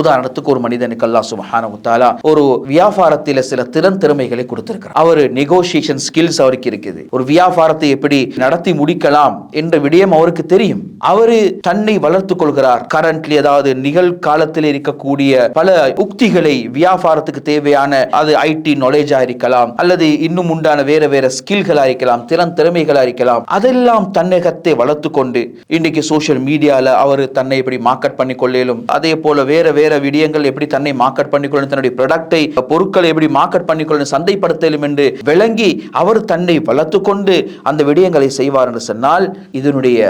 உதாரணத்துக்கு ஒரு மனிதனுக்கு அல்லா சுப்ஹானஹு ஒரு வியாபாரத்தில சில திறன் திறமைகளை கொடுத்திருக்கிறார். அவர் நெகோசியேஷன் ஸ்கில்ஸ் அவருக்கு இருக்குது. ஒரு வியாபாரத்தை எப்படி நடத்தி முடிக்கலாம் என்ற விடயம் அவருக்கு தெரியும். அவரு தன்னை வளர்த்துக் கொள்கிறார். கரண்ட்லி அதாவது நிகழ்காலத்தில் இருக்கக்கூடிய பல உக்திகளை வியாபாரத்துக்கு தேவையான அது ஐடி நாலேஜா இருக்கலாம் அல்லது இன்னும் உண்டான வேற வேற ஸ்கில்களா இருக்கலாம் திறன் திறமைகளா இருக்கலாம். அதெல்லாம் தன்னகத்தை வளர்த்து கொண்டு இன்னைக்கு சோஷியல் மீடியால அவர் தன்னை எப்படி மார்க்கெட் பண்ணி கொள்ளலும் அதே போல வேற வேற விடயங்கள் எப்படி தன்னை மார்க்கெட் பண்ணிக்கொள்ளும் தன்னுடைய ப்ராடக்டை பொருட்களை எப்படி மார்க்கெட் பண்ணிக்கொள்ளும் சந்தைப்படுத்தலும் என்று விளங்கி அவர் தன்னை வளர்த்து கொண்டு அந்த விடயங்களை செய்வார் என்று சொன்னால் இதனுடைய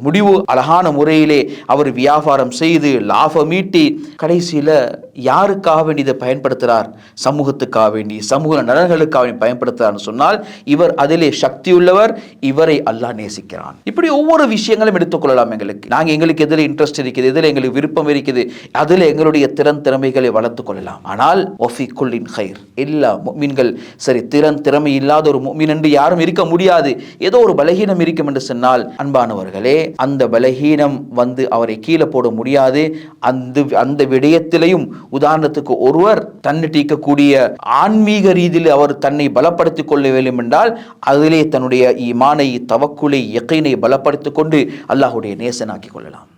முடிவு அழகான முறையிலே அவர் வியாபாரம் செய்து லாபம் ஈட்டி கடைசியில் யாருக்காக வேண்டி இதை பயன்படுத்துகிறார் சமூகத்துக்காக வேண்டி சமூக நலன்களுக்காக வேண்டி பயன்படுத்துகிறார்னு சொன்னால் இவர் அதிலே சக்தி உள்ளவர் இவரை அல்லாஹ் நேசிக்கிறான். இப்படி ஒவ்வொரு விஷயங்களும் எடுத்துக்கொள்ளலாம் எங்களுக்கு. நாங்கள் எங்களுக்கு எதில் இன்ட்ரெஸ்ட் இருக்குது எதில் எங்களுக்கு விருப்பம் இருக்குது அதில் எங்களுடைய திறன் திறமைகளை வளர்த்து கொள்ளலாம். ஆனால் ஒஃபி குல்லின் ஹைர் எல்லா மீன்கள் சரி திறன் திறமை இல்லாத ஒரு மீன் என்று யாரும் இருக்க முடியாது. ஏதோ ஒரு பலகீனம் இருக்கும் என்று சொன்னால் அன்பானவர்களே அந்த பலகீனம் வந்து அவரை கீழே போட முடியாது. அந்த அந்த விடயத்திலையும் உதாரணத்துக்கு ஒருவர் தன்னிட்டு இருக்கக்கூடிய ஆன்மீக ரீதியில் அவர் தன்னை பலப்படுத்திக் கொள்ள வேண்டும் என்றால் அதிலே தன்னுடைய ஈமானை தவக்குலை இயக்கையினை பலப்படுத்திக் கொண்டு அல்லாஹுடைய நேசனாக்கி கொள்ளலாம்.